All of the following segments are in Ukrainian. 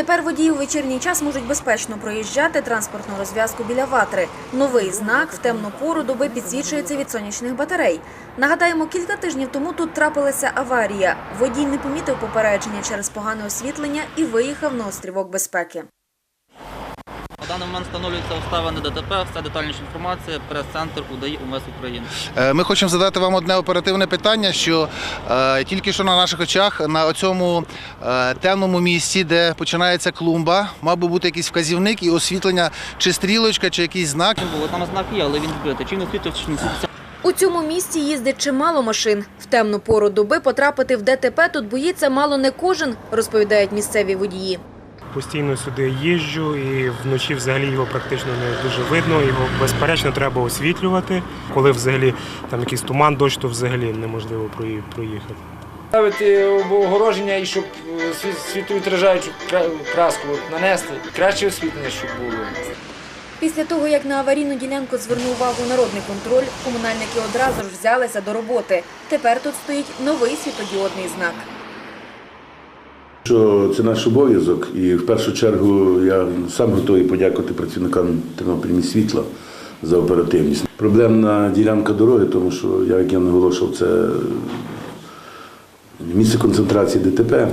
Тепер водії у вечірній час можуть безпечно проїжджати транспортну розв'язку біля ватри. Новий знак в темну пору доби підсвічується від сонячних батарей. Нагадаємо, кілька тижнів тому тут трапилася аварія. Водій не помітив попередження через погане освітлення і виїхав на острівок безпеки. На даний момент встановлюються обставини ДТП, вся детальніша інформація, прес-центр УДАІ УМВС України. Е, Ми хочемо задати вам одне оперативне питання, що е, тільки що на наших очах на цьому е, темному місці, де починається клумба, мав би бути якийсь вказівник і освітлення, чи стрілочка, чи якийсь знак. Там знак є, але він збитий. Чи він освітлює, чи не освітлює. У цьому місці їздить чимало машин. В темну пору доби потрапити в ДТП тут боїться мало не кожен, розповідають місцеві водії. Постійно сюди їжджу і вночі взагалі його практично не дуже видно. Його безперечно треба освітлювати. Коли взагалі там якийсь туман, дощ, то взагалі неможливо проїхати. Ставити огороження і щоб е, світ- краску нанести. Краще освітлення, щоб було. Після того, як на аварійну ділянку звернув увагу народний контроль, комунальники одразу ж взялися до роботи. Тепер тут стоїть новий світодіодний знак. Що це наш обов'язок, і в першу чергу я сам готовий подякувати працівникам Тернопіль світла за оперативність. Проблемна ділянка дороги, тому що, як я наголошував, це місце концентрації ДТП.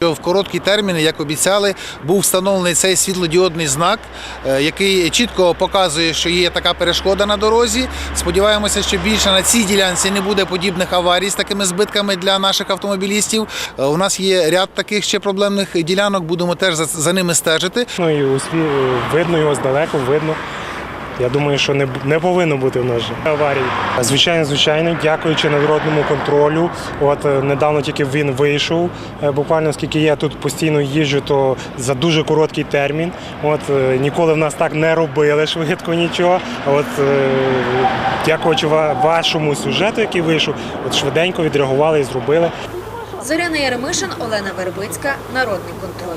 В короткі терміни, як обіцяли, був встановлений цей світлодіодний знак, е, який чітко показує, що є така перешкода на дорозі. Сподіваємося, що більше на цій ділянці не буде подібних аварій з такими збитками для наших автомобілістів. Е, У нас є ряд таких ще проблемних ділянок. Будемо теж за, ними стежити. Ну і видно його здалеку, видно. Я думаю, що не, не повинно бути в нас же аварії. Звичайно, звичайно, дякуючи народному контролю. От е, недавно тільки він вийшов. Е, Буквально оскільки я тут постійно їжджу, то за дуже короткий термін. От е, ніколи в нас так не робили швидко нічого. От дякуючи ва- вашому сюжету, який вийшов, от швиденько відреагували і зробили. Зоряна Яремишин, Олена Вербицька, Народний контроль.